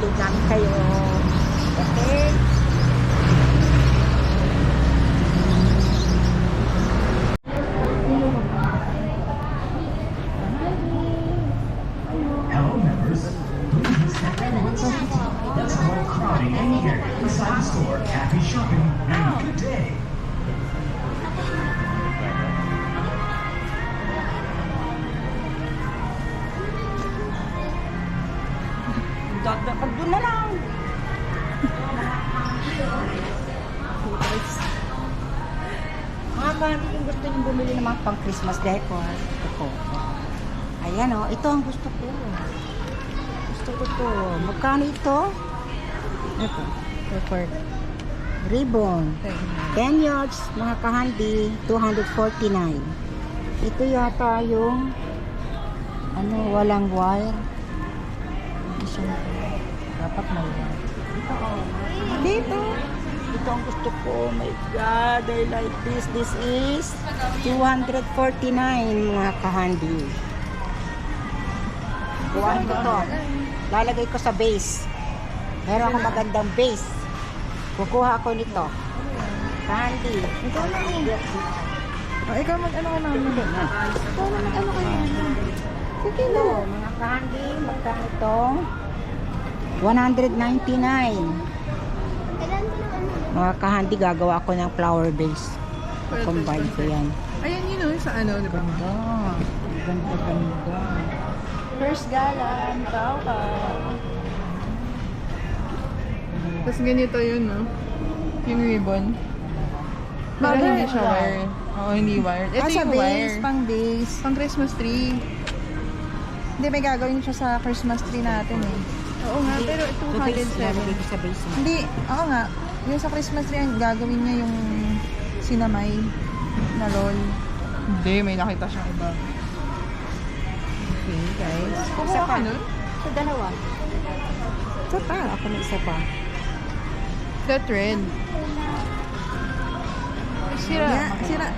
doon. Upload namin kayo. Pag doon na lang. Mga kahit kung gusto nyo bumili ng mga pang Christmas decor. Ito po. Ayan o, ito ang gusto ko. Gusto ko to. Magkano ito? Ito. Record. Ribbon. 10 yards, mga kahandi, 249. Ito yata yung ano, walang wire. Hindi siya dapat may oh. Dito. Ito ang gusto ko. Oh my God, I like this. This is 249 mga kahandi. Kuhaan ko to. Lalagay ko sa base. Meron akong magandang base. Kukuha ako nito. Kahandi. Ikaw na eh. Oh, ikaw mag-ano ka naman. Ikaw na mag-ano ka naman. Sige na. Mga kahandi, magkano ito? 199. Mga kahandi, gagawa ko ng flower base. Combine ko yan. Ayan yun oh, sa ano, di ba? Ganda. Ganda, ganda. First galan, tao ka. Tapos ganito yun, no? Yung ribbon. Bagay. hindi siya wire. Oo, hindi wired. Ito Ah, yung base, wire. pang base. Pang Christmas tree. Hindi, may gagawin siya sa Christmas tree natin eh. Oo nga, pero Sa base, lalagay 207. ko sa base. mo. Hindi, ako nga. Yung sa Christmas tree, ang gagawin niya yung sinamay na lol. Hindi, may nakita siyang iba. Okay, guys. Kumuha Isa ka pa. nun? Sa dalawa. Isa pa. Ako na isa pa. The thread. Sira. Yeah, Sira.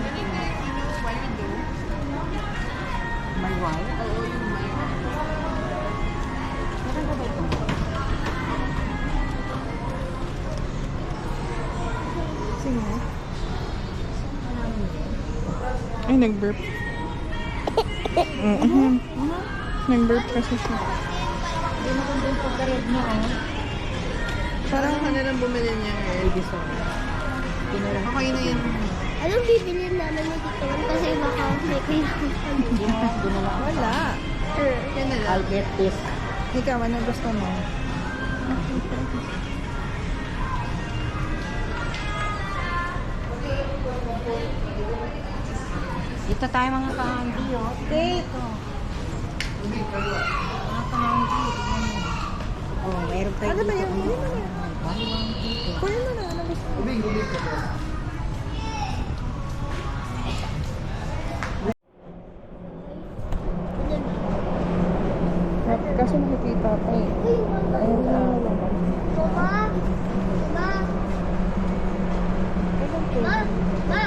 May wire? Oo, yung wire. Meron ba ito? Sige. Ay, nag-burp. mm Nag-burp kasi siya. Hindi mo kung yung pagka-red mo, oh. Parang ka na lang bumili niya eh. Baby so. Pinarang. Okay na yun. Anong bibilin namin ni Tito Juan kasi baka may kailangan. Wala. Sure. Yan na lang. I'll get this. Ikaw, ano gusto mo? Dito tayo mga kahandi, oh. Dito. Mga mo. Oh, meron tayo Ano ba dito. yun? Ano ba yun? Kuya mo na. Ano gusto mo? Kasi nakikita pa eh. Ayun sa Mama? Ma? Ma? Ma?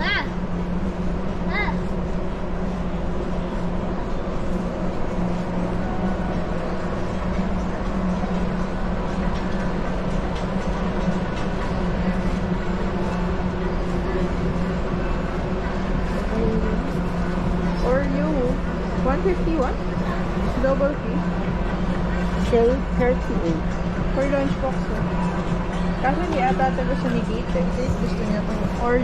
Ma? Ma? Or you, 151? Double fee? Say 38. For lunchbox eh. Kaso hindi ata ito gusto ni Kate eh. Kate gusto niya ito. Or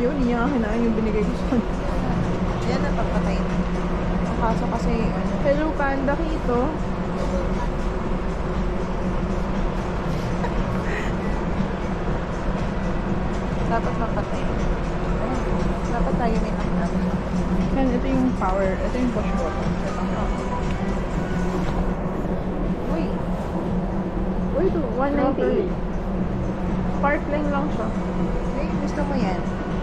niya kinain yung binigay ko sa kanya. Ayan, napapatay na. Ang kaso kasi, ano, Hello Panda Kito. Dapat mapatay. Dapat tayo may nakita. Yan, ito yung power. Ito yung push button. Uy! Uy, ito, 198. Sparkling lang siya. Ay, gusto mo yan?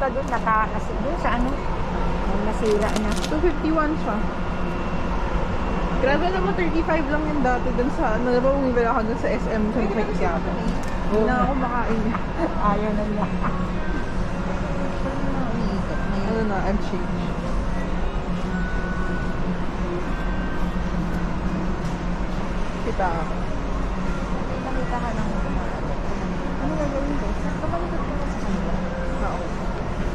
yata doon, naka, nasi, doon sa ano, nasira na. 251 siya. Grabe naman, 35 lang yung dati dun sa, ano, diba bumibili ako dun sa SM sa yata. Hindi na ako makain. Ayaw na niya. ano na, I'm changed. Kita ako. Nakita ka ng Ano gagawin ko? Kapalitan ko sa kanila. Oo.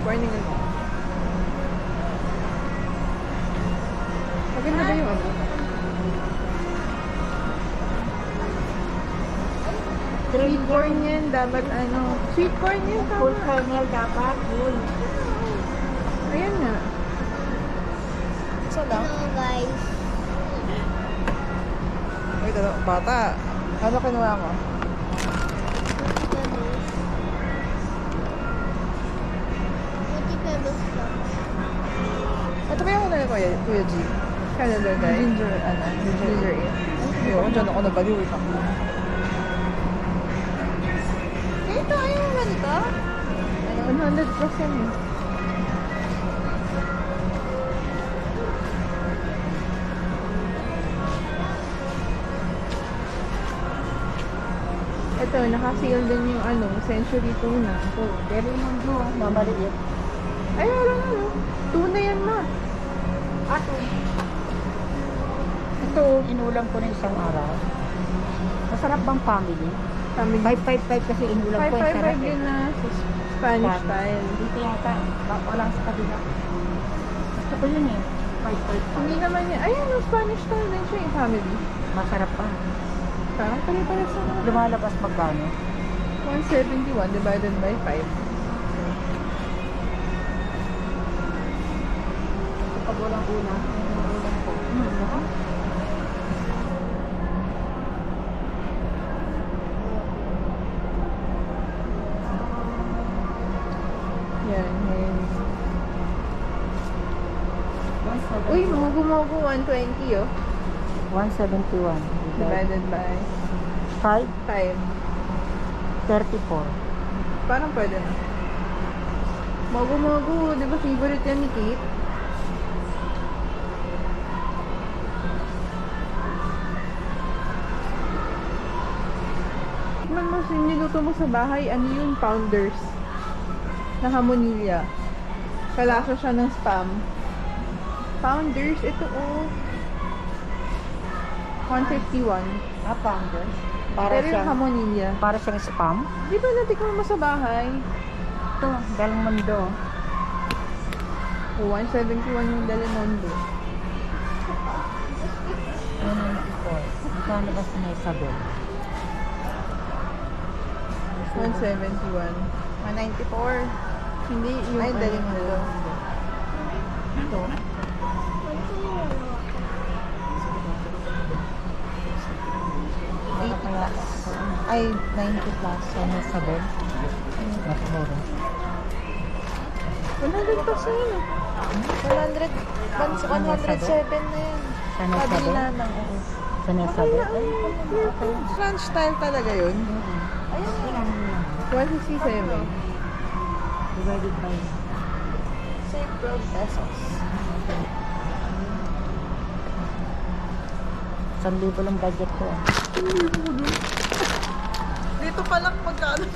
Warning ano. Maganda ba yung ano? Sweet corn yan, dapat ano. Sweet corn yan, Full tama. kernel dapat, full. Ayan nga. Isa lang. Hello guys. Wait, ano, bata. Ano kinuha ko? Ba yung ano ni Kuya, Kuya G? Canada guy? Ginger, ano? Ginger ale. Ayoko, dyan ako nabaliw. Wait lang. Ito, ayaw mo ganito? Ayun, 100 plus yan eh. Ito, naka-seal din yung ano, century tuna. Ito, very mundo, mamaliit. Ay, wala na, no? Tuna yan, ma. Ato. Ito, inulam ko na isang araw. Masarap bang family? Family. 555 kasi inulam ko. ang sarap 555 eh. yun na sa Spanish style. Dito yata, walang sa kabila. Gusto ko yun eh. 555. Hindi naman yan. Ayun, no, Spanish style din siya yung family. Masarap pa. Parang pare-pare sa mga. Lumalabas magkano? 171 divided by 5. Walang. Yan, yan. 171. Uy, mugu-mugu 120 oh. 171. Divided by 5, 5. 34. Parang pwede na. Mogu-mogu, di ba favorite yan ni Kate? Yung niluto mo sa bahay, ano yun? Pounders. Na hamonilla. Kalasa siya ng spam. Pounders, ito oh. 151. Ah, pounders. Para Pero yung siyang, hamonilla. para siyang spam. Di ba natikman mo sa bahay? Ito. Oh, 171 yung Delemondo. 194. Magkano ba sa Isabel? 171. 194. Hindi yung Ay, ano. Ito. Ano nalawa ko? 80 plus. Ay, 90 plus. Sa Isabel. Nakamura. 100 pa sa'yo. 100, 107 na yan. Sa Sabi Isabel? na ng Ay, French style talaga yun. Ayun. Ilan yun? 167. Divided by Save 12 pesos. 1,000 lang budget ko. Dito pa lang magkano.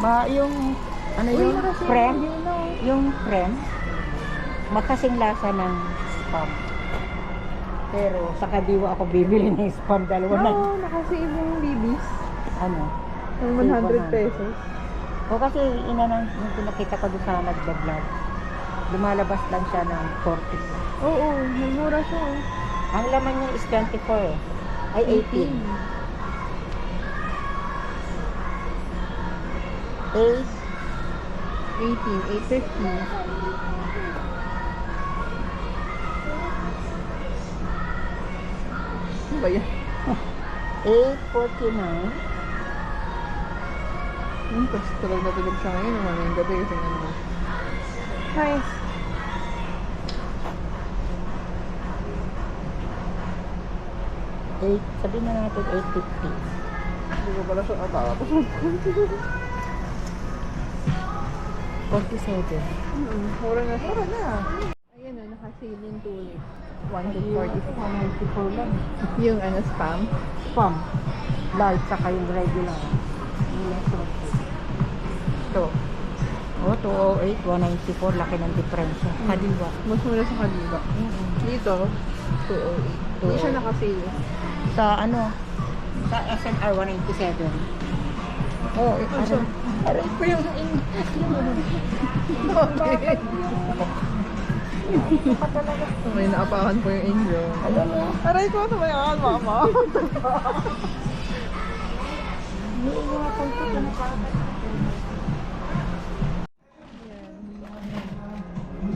Ba, yung, ano Uy, yung nakasave prem? yun na. Yung prem, makasing lasa ng spam. Pero sa kadiwa ako bibili ng spam dalawa na. Oo, nakasave yung bibis. Ano? Ng 100 pesos. O kasi ina nang yung pinakita ko doon sa nagda-vlog. Lumalabas lang siya ng 40. Oo, nagmura siya. oh. Ang laman niya is 24 eh. Ay 18. 8, 18, 850. Ano ba yan? 8.49. Hmm, tapos tulog na tulog siya ngayon. Mamayang gabi kasi nga naman. Hi. Eight, sabihin na natin 8.50. Hindi ko pala siya natapos. 47. Hmm, mura na. Mura na. Ayan na, nakasilin tulip. 1 to 44. 194 lang. Yung ano, spam. Spam. Light, saka yung regular. Yung electric. Ito. Oh, 208, 194. Laki ng diferensya. Kadiwa. Mas mura sa kanila. Dito, 208. Hindi siya nakasale. Sa ano? Sa SNR 197. Oh, eh, ano? Aray ko yung May naapakan po yung angel. Aray ko, ba yan, mama?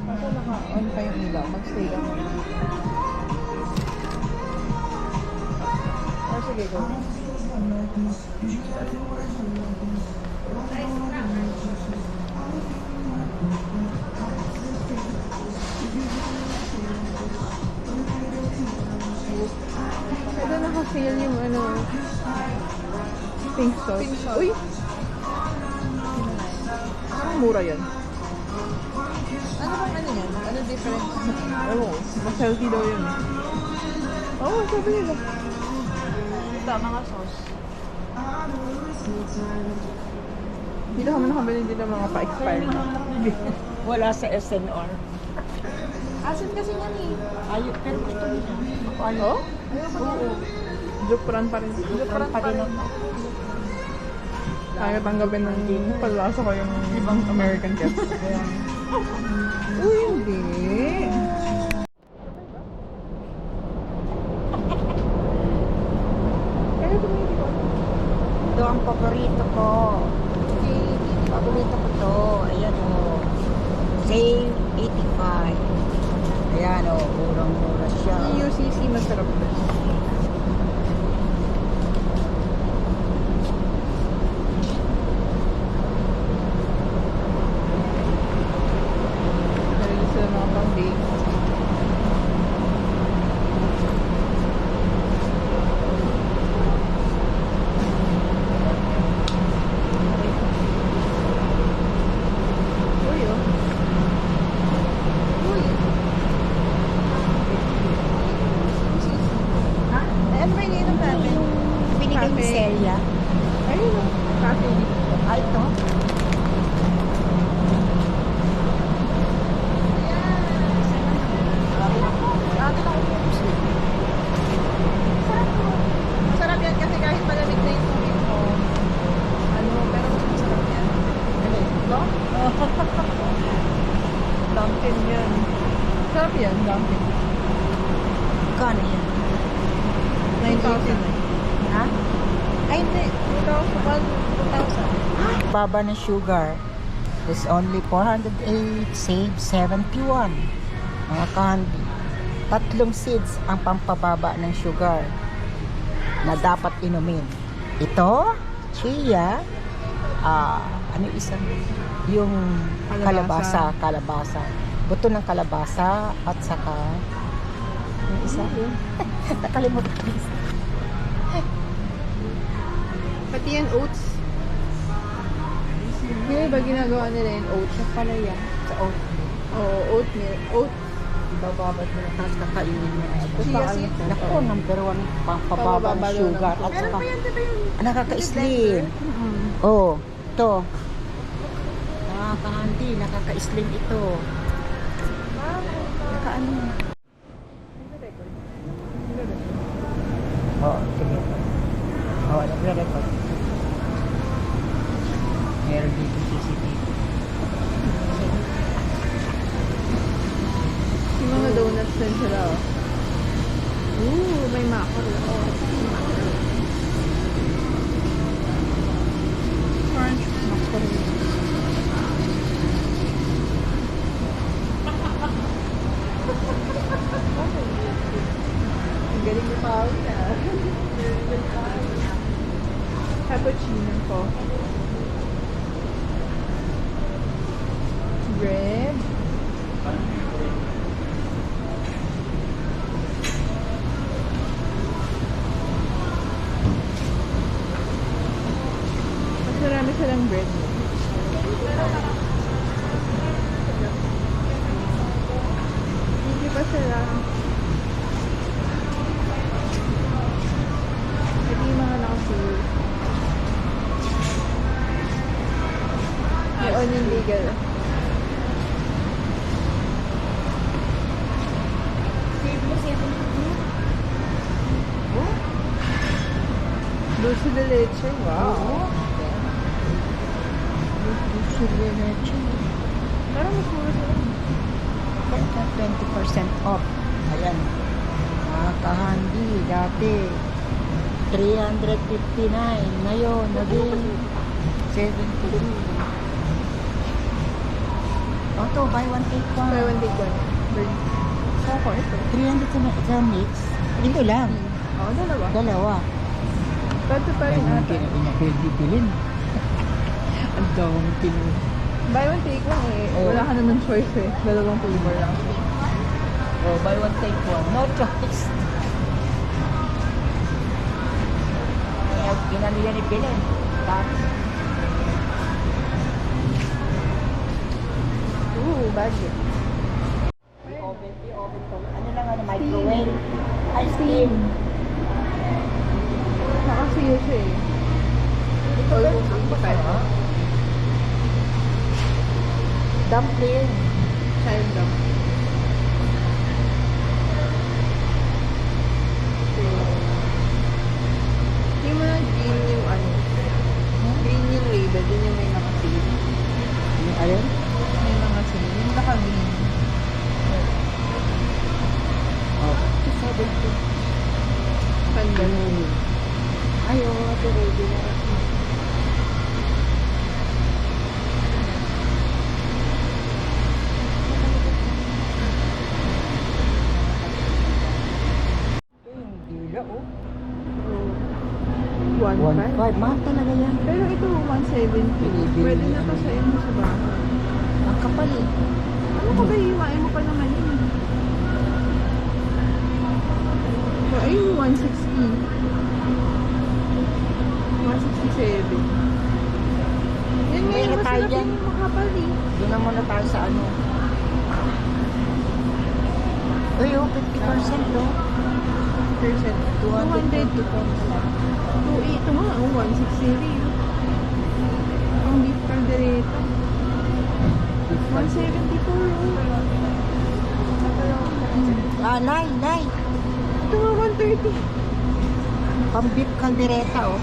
Kaso naka-on pa yung ilaw. Mag-stay lang. Oh, sige, go. Sauce. Uy! Parang mura yan. Ano bang ano yan? Ano difference? Ewan ko. Mas healthy daw yun. Oo, oh, sabi nila. Ito, mga sauce. Dito kami nakabili din ng mga pa-expire. Wala sa SNR. Asin kasi yan eh. Ayun, pero gusto nila. Ano? Oo. Jupran pa rin. Jupran pa rin. Kaya tanggapin ng palasa ko yung ibang American cat. Uy, hindi. Ito ang paborito ko. Paborito ko to. Ayan o. Save 85. Ayan o. Murang-mura siya. Yung UCC masarap na. Dahil sa mga pang-date. Uy, oh. Uy. Ha? Eh, ano ba iniinom natin? Binigay ni Cafe. Celia. Ayun, oh. Cafe. Ay, ito. Masarap yan kasi kahit malamig na yung tubig mo. Ano, pero mas masarap yan. No? Dunkin yan. Sarap yan, Dunkin. Kano yan? 9,000. Ha? Ay, hindi. 2,000. Baba ng sugar. It's only 408. Save 71. Mga candy. Tatlong seeds ang pampababa ng sugar na dapat inumin. Ito, chia, ah, ano yung isa? Yung kalabasa, kalabasa. Buto ng kalabasa at saka yung isa. Nakalimutan ko. Pati yan, oats. Yung iba ginagawa nila yung oats. Siya pala yan. Sa oatmeal. Oo, oatmeal. Oat. Ibababad mo na tapos kakainin mo. Chia seed. Naku, number one pampababa ng sugar. At sugar. saka, nakaka-slim. Oh, ito. Nakaka-handy, nakaka-slim ito. Naka-ano? Oh, sige. Oh, nagre-record. Meron dito CCTV. Yung mga donuts din sila, oh. Ooh, may mackerel. Oh, silang bread. Hindi pa sila. Hindi yung mga nakasil. May onion legal. Dulce de leche. Wow. Sugar leche. Parang mas mura sila. Ito, 20% off. Ayan. Mga kahandi, dati 359. Ngayon, naging 72. O to, buy one take one. Buy one, take one. Bird. Saan ko ito? 300 sa, sa mix. Ito lang. Oo, dalawa. Dalawa. Pwede pa rin ata. Pwede bilhin. Ang daming pilin. Buy one, take one eh. Oo. Wala ka naman choice eh. Dalawang flavor lang. Oh, buy one take one. No choice. Ginano yan ibilhin. Tapos, Ooh, budget. oven, i-oven to. Ano lang ano, microwave. Ice cream. Nakasiyo siya eh. Almost 85. Dumpling. Child dump. Hindi mo na green yung ano. Green yung label. Yun yung may nakasil. Yung ayun? May nakasil. Yung naka-green. Oh, 270. Pandan. Ay, oh, ito ready na. Ito yung dila, oh. One, One five. five. Mahal talaga yan. Pero ito 170. Binibili Pwede na niya. to sa inyo sa bahay. Kapal eh. Ano ka ba iiwain mo pa naman yun? So, ayun, 160. 167. Yan nga May yung na mas tayo dyan. yung makapal eh. Doon na muna tayo sa ano. Uy, oh, 50% oh. Percent. 200 200. Two, ito nga, oh, 160 rin. Ang beef caldereta. 174 oh. Ah, nay, nay. Ito nga 130. Pang beef caldereta, oh.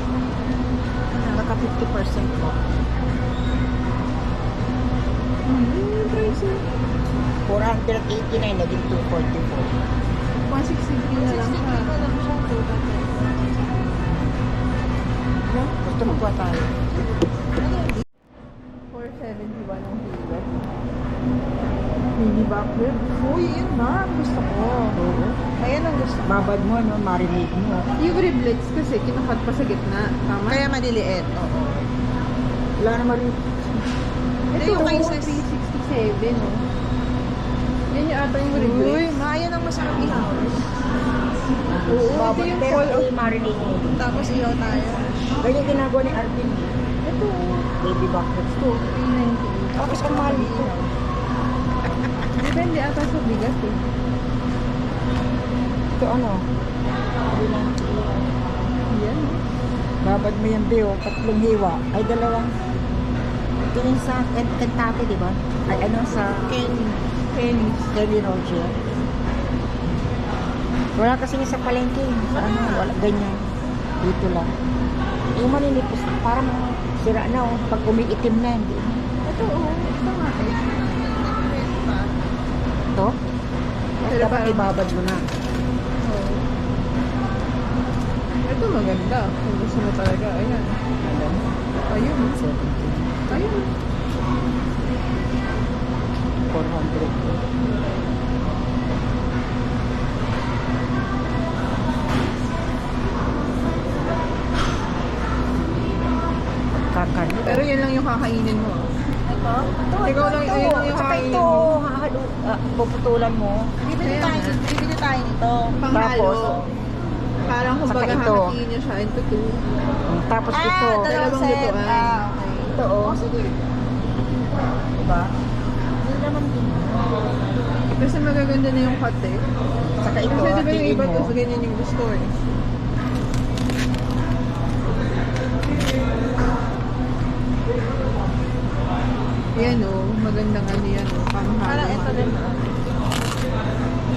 Naka 50% oh. Hmm, price eh. 489, naging 244. 163 na lang siya. No? Gusto mo ba tayo? 471 ang kilo. Mini back rib. Uy, yun na. ang Gusto ko. Oo. Ayan ang gusto ko. Babad mo, no? Marinate mo. Yung riblets kasi kinukat pa sa gitna. Tama? Kaya maliliit. Oo. Wala naman rin. Ito yung kay 367, no? Yan yung ata yung riblets. Uy, maya nang masarap ihaw. Oo, ito yung call of... i-marinate mo. Tapos ihaw tayo. Ganyan ginagawa ni Alvin. Ito, Baby back ribs to. 390. Tapos ang mahal nito. Depende ata sa bigas eh. Ito ano? Yan. Babad mo yung biyo, tatlong hiwa. Ay, dalawang. Ito yung sa Ken- Kentucky, di ba? Ay, ano sa Kenny. Kenny's. Kelly Roger. Wala kasi sa palengke. Sa ano, wala ganyan. Dito lang. Yung maninipis, parang sira na oh. Pag umiitim na, hindi. Ito, oh. Ito nga eh. Ito? Pero Dapat parang- ibabad mo na. Oo. Ito maganda. Kung gusto mo talaga. Ayan. Ayun. 70. Ayun. 400. Yun lang yung kakainin mo. Ito? Ito, Ikaw lang- ayun lang yung Saka kainin ito, mo. hahalo, ah, puputulan mo. Bibili tayo- bibili tayo nito. Panghalo. Tapos, Parang kumbaga Saka ito. hahatiin nyo siya into two. tapos ito. Dalawang lutuan. sige. Diba? Hindi naman din. Kasi magaganda na yung cut eh. Saka ito, Kasi di ba yung hatiin iba mo. to, ganyan yung gusto eh. Yan o, magandang ano yan o, Parang ito din.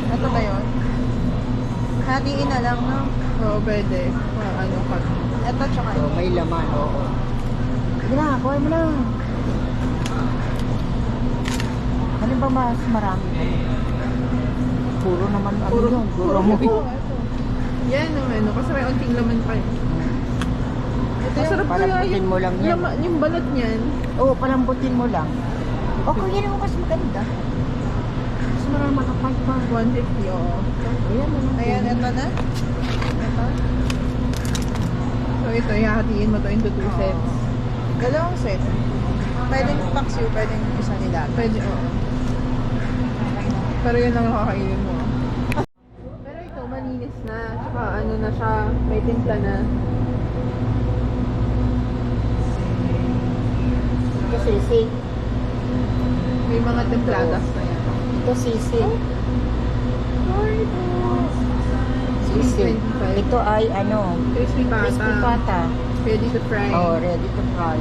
Ito ba yun? Hatiin na lang, no? Oo, pwede. Pang ano cut. Ito tsaka ito. may laman, oo. Sige na, kuha mo na. Ano ba mas marami? Puro naman ano Puro- yun. Puro puro ito. Yan ang ano, kasi may onting laman pa eh. Masarap palambutin mo lang yan. lama- yung balat niyan. Oo, palambutin mo lang. O, kung yan ang mas maganda. Mas marami makapal pa. 150, oo. Ayan naman. Ayan, ito na. Ito. So ito, ihahatiin mo to into two Oo. sets. Dalawang set. Pwedeng paksiw, pwedeng isa nila. Pwede, oo. Pero yun ang kakainin mo. Pero ito, malinis na. Tsaka ano na siya, may timpla na. Sisig. May mga templadas na yan. Ito sisig. Sisig. 25. Ito ay ano, Crispy pata. crispy pata. Ready to fry. Oh, ready to fry.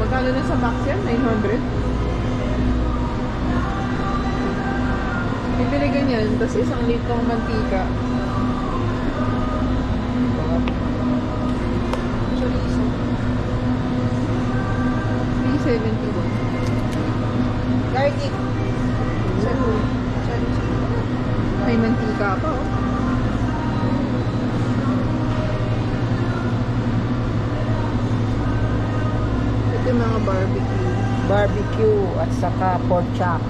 Magkano na sa box yan? 900? Bibili ganyan, tapos isang litong mantika. Garlic. May mantika pa oh. Ito yung mga barbecue. Barbecue at saka pork chop.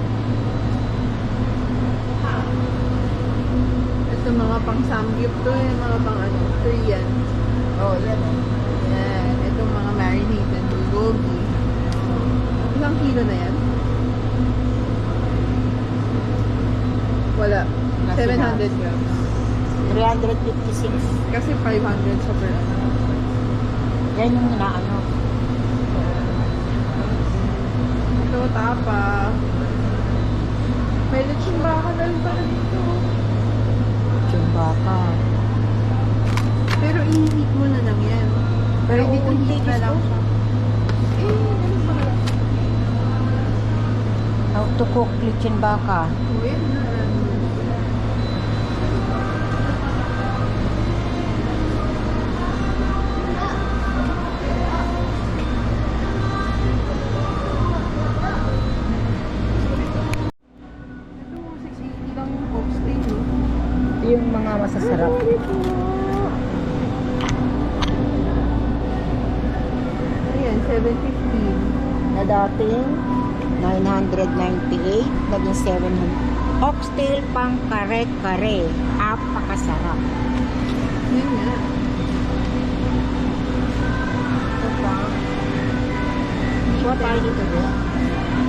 Ito mga pang samgyup to, yung mga pang ano, Korean. Oh, yan. Yan. Ito mga marinated bulgogi. Ilang kilo na yan? Wala. Nasi 700 grams. 356. Kasi 500 sa per ano. Yan yung inaano. Ito, tapa. May lechon baka na rin pala dito. Chumbaka. Pero i-heat mo na lang yan. Pero Ready to unti heat na lang siya. Eh, ganun ba? How to cook lechon baka. Oh, yan na. 998, naging 700. Oxtail pang kare-kare. Apakasarap. Yun nga. Kuha tayo dito bro.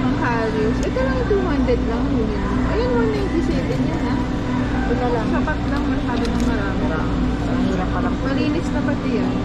Ang halos. Ito lang yung 200 lang. Yun. Ayun, 197 yan ha. Ito na lang. Sapat lang masyado ng marami. Ang hirap pa lang. Malinis na pati yan.